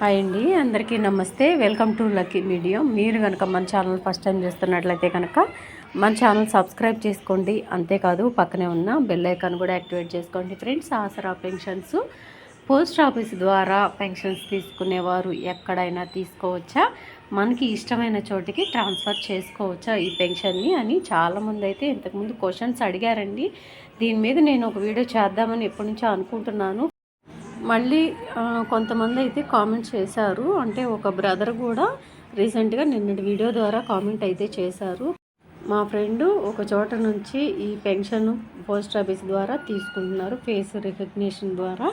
Hi అండి అందరికీ నమస్తే. Welcome to lucky media. మీరు కనుక మన ఛానల్ ఫస్ట్ టైం చూస్తున్నట్లయితే కనుక మన ఛానల్ సబ్స్క్రైబ్ చేసుకోండి. అంతేకాదు పక్కనే ఉన్న బెల్ ఐకాన్ కూడా యాక్టివేట్ చేసుకోండి friends. Aasara pensions post office ద్వారా పెన్షన్స్ తీసుకునేవారు ఎక్కడైనా తీసుకోవచ్చా? మనకి ఇష్టమైన చోటికి ట్రాన్స్ఫర్ చేసుకోవచ్చా ఈ పెన్షన్ని అని చాలామంది అయితే ఇంతకుముందు క్వశ్చన్స్ అడిగారండి. దీని మీద నేను ఒక వీడియో చేద్దామని ఎప్పటి నుంచో అనుకుంటున్నాను. మళ్ళీ కొంతమంది అయితే కామెంట్ చేశారు. అంటే ఒక బ్రదర్ కూడా రీసెంట్గా నిన్నటి వీడియో ద్వారా కామెంట్ అయితే చేశారు. మా ఫ్రెండ్ ఒక చోట నుంచి ఈ పెన్షన్ పోస్ట్ ఆఫీస్ ద్వారా తీసుకుంటున్నారు ఫేస్ రికగ్నిషన్ ద్వారా.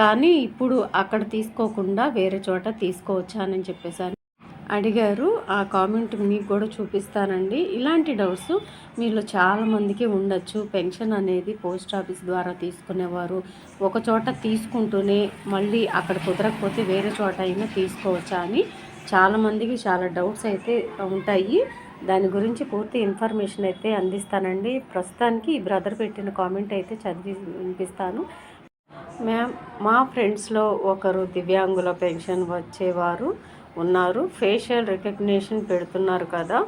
కానీ ఇప్పుడు అక్కడ తీసుకోకుండా వేరే చోట తీసుకోవచ్చా అని చెప్పేసి అడిగారు. ఆ కామెంట్ మీకు కూడా చూపిస్తానండి. ఇలాంటి డౌట్స్ మీలో చాలామందికి ఉండొచ్చు. పెన్షన్ అనేది పోస్ట్ ఆఫీస్ ద్వారా తీసుకునేవారు. ఒక చోట తీసుకుంటూనే మళ్ళీ అక్కడ కుదరకపోతే వేరే చోట అయినా తీసుకోవచ్చా అని చాలామందికి చాలా డౌట్స్ అయితే ఉంటాయి. దాని గురించి పూర్తి ఇన్ఫర్మేషన్ అయితే అందిస్తానండి. ప్రస్తుతానికి ఈ బ్రదర్ పెట్టిన కామెంట్ అయితే చదివి వినిపిస్తాను. మ్యామ్ మా ఫ్రెండ్స్లో ఒకరు దివ్యాంగుల పెన్షన్ వచ్చేవారు. ఉన్నారు. ఫేషియల్ రికగ్నేషన్ పెడుతున్నారు కదా.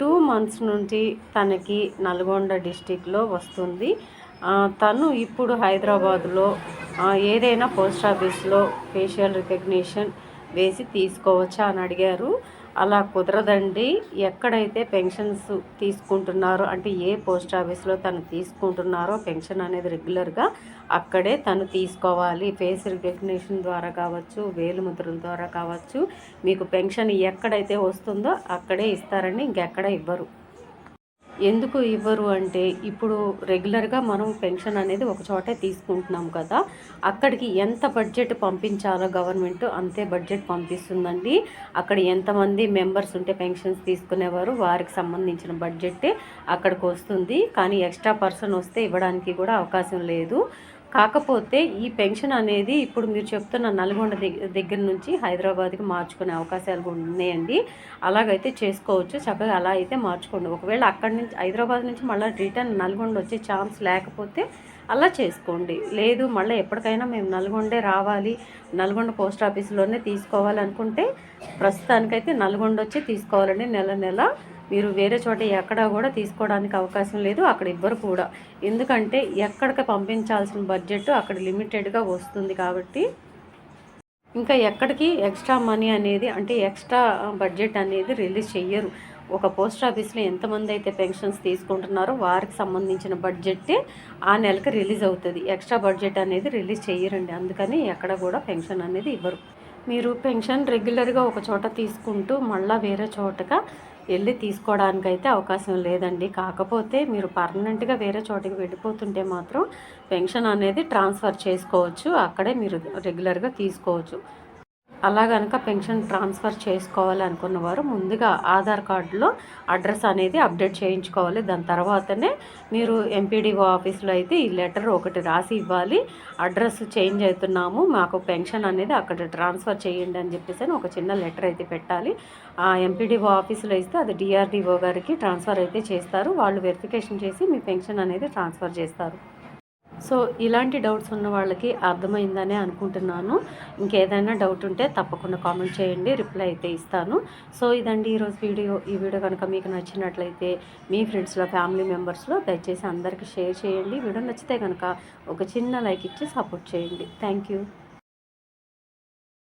టూ మంత్స్ నుండి తనకి నల్గొండ డిస్టిక్లో వస్తుంది. తను ఇప్పుడు హైదరాబాద్లో ఏదైనా పోస్ట్ ఆఫీస్లో ఫేషియల్ రికగ్నేషన్ వేసి తీసుకోవచ్చా అని అడిగారు. అలా కుదరదండి. ఎక్కడైతే పెన్షన్స్ తీసుకుంటున్నారో అంటే ఏ పోస్ట్ ఆఫీస్లో తను తీసుకుంటున్నారో పెన్షన్ అనేది రెగ్యులర్గా అక్కడే తను తీసుకోవాలి. ఫేస్ రికగ్నిషన్ ద్వారా కావచ్చు వేలుముద్రల ద్వారా కావచ్చు మీకు పెన్షన్ ఎక్కడైతే వస్తుందో అక్కడే ఇస్తారండి ఇంకెక్కడ ఇవ్వరు. ఎందుకు ఇవ్వరు అంటే ఇప్పుడు రెగ్యులర్గా మనం పెన్షన్ అనేది ఒక చోటే తీసుకుంటున్నాం కదా అక్కడికి ఎంత బడ్జెట్ పంపించాలో గవర్నమెంట్ అంతే బడ్జెట్ పంపిస్తుందండి. అక్కడ ఎంతమంది మెంబర్స్ ఉంటే పెన్షన్స్ తీసుకునేవారు వారికి సంబంధించిన బడ్జెట్ అక్కడికి వస్తుంది. కానీ ఎక్స్ట్రా పర్సన్ వస్తే ఇవ్వడానికి కూడా అవకాశం లేదు. కాకపోతే ఈ పెన్షన్ అనేది ఇప్పుడు మీరు చెప్తున్న నల్గొండ దగ్గర నుంచి హైదరాబాద్కి మార్చుకునే అవకాశాలు ఉన్నాయండి. అలాగైతే చేసుకోవచ్చు. చక్కగా అలా అయితే మార్చుకోండి. ఒకవేళ అక్కడి నుంచి హైదరాబాద్ నుంచి మళ్ళీ రిటర్న్ నల్గొండ వచ్చే ఛాన్స్ లేకపోతే అలా చేసుకోండి. లేదు మళ్ళీ ఎప్పటికైనా మేము నల్గొండే రావాలి నల్గొండ పోస్ట్ ఆఫీస్లోనే తీసుకోవాలనుకుంటే ప్రస్తుతానికైతే నల్గొండ వచ్చి తీసుకోవాలండి. నెల నెల మీరు వేరే చోట ఎక్కడా కూడా తీసుకోవడానికి అవకాశం లేదు అక్కడ ఇవ్వరు కూడా. ఎందుకంటే ఎక్కడికి పంపించాల్సిన బడ్జెట్ అక్కడ లిమిటెడ్గా వస్తుంది కాబట్టి. ఇంకా ఎక్కడికి ఎక్స్ట్రా మనీ అనేది అంటే ఎక్స్ట్రా బడ్జెట్ అనేది రిలీజ్ చెయ్యరు. ఒక పోస్ట్ ఆఫీస్లో ఎంతమంది అయితే పెన్షన్స్ తీసుకుంటున్నారో వారికి సంబంధించిన బడ్జెట్టే ఆ నెలకి రిలీజ్ అవుతుంది. ఎక్స్ట్రా బడ్జెట్ అనేది రిలీజ్ చేయరండి అందుకని ఎక్కడ కూడా పెన్షన్ అనేది ఇవ్వరు. మీరు పెన్షన్ రెగ్యులర్గా ఒక చోట తీసుకుంటూ మళ్ళీ వేరే చోటగా వెళ్ళి తీసుకోవడానికైతే అవకాశం లేదండి. కాకపోతే మీరు పర్మనెంట్గా వేరే చోటికి వెళ్ళిపోతుంటే మాత్రం పెన్షన్ అనేది ట్రాన్స్ఫర్ చేసుకోవచ్చు. అక్కడే మీరు రెగ్యులర్గా తీసుకోవచ్చు. అలా కనుక పెన్షన్ ట్రాన్స్ఫర్ చేసుకోవాలనుకున్న వారు ముందుగా ఆధార్ కార్డులో అడ్రస్ అనేది అప్డేట్ చేయించుకోవాలి. దాని తర్వాతనే మీరు ఎంపీడీఓ ఆఫీస్లో అయితే ఈ లెటర్ ఒకటి రాసి ఇవ్వాలి. అడ్రస్ చేంజ్ అవుతున్నాము మాకు పెన్షన్ అనేది అక్కడ ట్రాన్స్ఫర్ చేయండి అని చెప్పేసి ఒక చిన్న లెటర్ అయితే పెట్టాలి. ఆ ఎంపీడీఓ ఆఫీస్లో ఇస్తే అది డిఆర్డీఓ గారికి ట్రాన్స్ఫర్ అయితే చేస్తారు. వాళ్ళు వెరిఫికేషన్ చేసి మీ పెన్షన్ అనేది ట్రాన్స్ఫర్ చేస్తారు. సో ఇలాంటి డౌట్స్ ఉన్న వాళ్ళకి అర్థమైందనే అనుకుంటున్నాను. ఇంకేదైనా డౌట్ ఉంటే తప్పకుండా కామెంట్ చేయండి రిప్లై అయితే ఇస్తాను. సో ఇదండి ఈరోజు వీడియో. ఈ వీడియో కనుక మీకు నచ్చినట్లయితే మీ ఫ్రెండ్స్లో ఫ్యామిలీ మెంబర్స్లో దయచేసి అందరికీ షేర్ చేయండి. వీడియో నచ్చితే కనుక ఒక చిన్న లైక్ ఇచ్చి సపోర్ట్ చేయండి. Thank you.